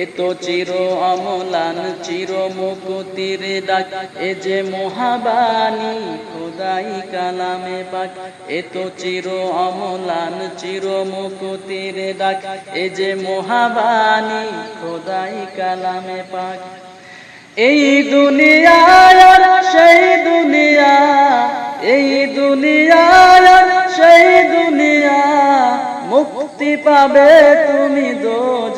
এ তো চির অমলান, চির মুকুতির ডাক এ যে মহাবাণী, খোদাই কালামে পাক। এ চির অমলান, চির মুকুতির ডাক এ যে মহাবাণী, খোদাই কালামে পাক। এই দুনিয়ার আর সেই দুনিয়া, এই দুনিয়ার আর সেই দুনিয়া, মুক্তি পাবে তুমি দো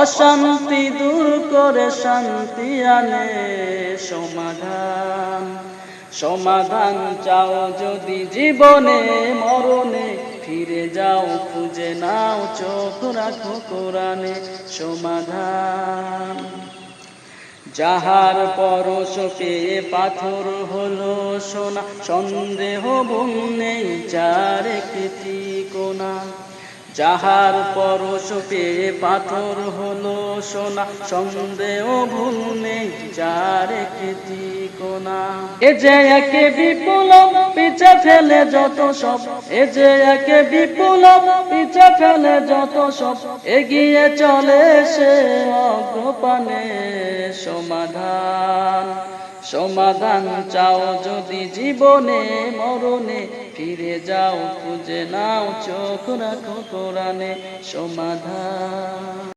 অশান্তি দূর করে শান্তি আনে। সমাধান সমাধান চাও যদি জীবনে, মরণে ফিরে যাও, খুঁজে নাও, চোখ রাখো কোরআনে সমাধান। যাহার পরশ পেয়ে পাথর হলো সোনা, সন্দেহ নেই, যার একটি কোনা যাহার পরশ পেয়ে পাথর হলো সোনা, সন্দেহ ভুল নেই, যার একটি কোনা এ যে একে বিপ্লব পিছে ফেলে যত সব। এ যে একে বিপ্লব পিছে ফেলে যত সব। এগিয়ে চলে সে অগ্রপানে সমাধান। সমাধান চাও যদি জীবনে, মরণে ফিরে যাও খুঁজে নাও চোখ রাখো কোরআনে সমাধান।